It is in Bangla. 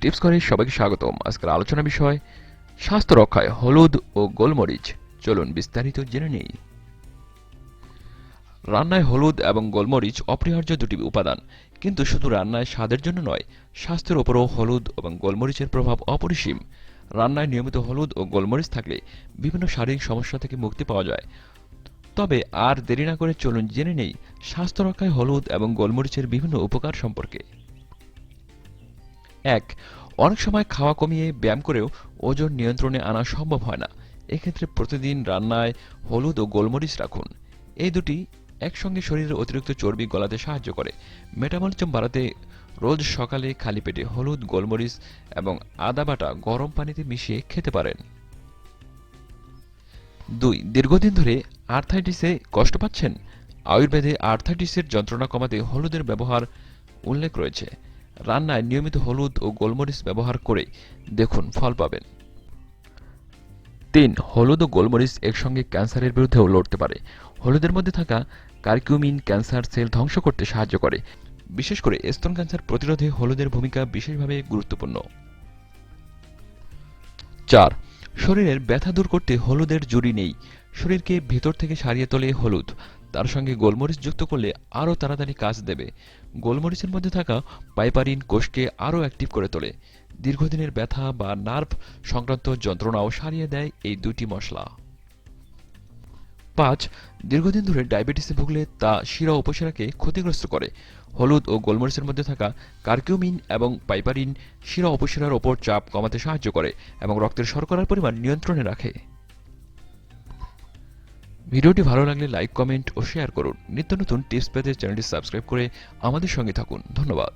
টিপস করে সবাইকে স্বাগতম। আজকের আলোচনা বিষয়, স্বাস্থ্য রক্ষায় হলুদ ও গোলমরিচ। চলুন বিস্তারিত জেনে নেই। রান্নায় হলুদ এবং গোলমরিচ অপরিহার্য দুটি উপাদান, কিন্তু শুধু রান্নায় স্বাদের জন্য নয়, স্বাস্থ্যের ওপরও হলুদ এবং গোলমরিচের প্রভাব অপরিসীম। রান্নায় নিয়মিত হলুদ ও গোলমরিচ থাকলে বিভিন্ন শারীরিক সমস্যা থেকে মুক্তি পাওয়া যায়। তবে আর দেরি না করে চলুন জেনে নেই, স্বাস্থ্য রক্ষায় হলুদ এবং গোলমরিচের বিভিন্ন উপকার সম্পর্কে। এক, অনেক সময় খাওয়া কমিয়ে ব্যায়াম করেও ওজন নিয়ন্ত্রণে আনা সম্ভব হয় না। এক্ষেত্রে প্রতিদিন রান্নায় হলুদ ও গোলমরিচ রাখুন। এই দুটি একসঙ্গে শরীরের অতিরিক্ত চর্বি গলাতে সাহায্য করে। মেটাবলিজম বাড়াতে রোজ সকালে খালি পেটে হলুদ, গোলমরিচ এবং আদা বাটা গরম পানিতে মিশিয়ে খেতে পারেন। দুই, দীর্ঘদিন ধরে আর্থাইটিসে কষ্ট পাচ্ছেন? আয়ুর্বেদে আর্থাইটিসের যন্ত্রণা কমাতে হলুদের ব্যবহার উল্লেখ রয়েছে। রান্নায় নিয়মিত হলুদ ও গোলমরিচ ব্যবহার করে দেখুন ফল পাবেন। তিন, হলুদ ও গোলমরিচ একসঙ্গে ক্যান্সারের বিরুদ্ধেও লড়তে পারে। হলুদের মধ্যে থাকা কার্কিউমিন ক্যান্সার সেল ধ্বংস করতে সাহায্য করে। বিশেষ করে স্তন ক্যান্সার প্রতিরোধে হলুদের ভূমিকা বিশেষভাবে গুরুত্বপূর্ণ। চার, শরীরের ব্যথা দূর করতে হলুদের জুড়ি নেই। শরীরকে ভেতর থেকে সারিয়ে তোলে হলুদ। তার সঙ্গে গোলমরিচ যুক্ত করলে আরও তাড়াতাড়ি কাজ দেবে। গোলমরিচের মধ্যে থাকা পাইপারিন কোষকে আরও অ্যাক্টিভ করে তোলে। দীর্ঘদিনের ব্যথা বা নার্ভ সংক্রান্ত যন্ত্রণাও সারিয়ে দেয় এই দুটি মশলা। পাঁচ, দীর্ঘদিন ধরে ডায়াবেটিসে ভুগলে তা শিরা উপশিরাকে ক্ষতিগ্রস্ত করে। হলুদ ও গোলমরিচের মধ্যে থাকা কার্কিউমিন এবং পাইপারিন শিরা উপশিরার ওপর চাপ কমাতে সাহায্য করে এবং রক্তের শর্করার পরিমাণ নিয়ন্ত্রণে রাখে। ভিডিওটি ভালো লাগলে লাইক, কমেন্ট ও শেয়ার করুন। নিত্য নতুন টিপস পেতে চ্যানেলটি সাবস্ক্রাইব করে আমাদের সঙ্গে থাকুন। ধন্যবাদ।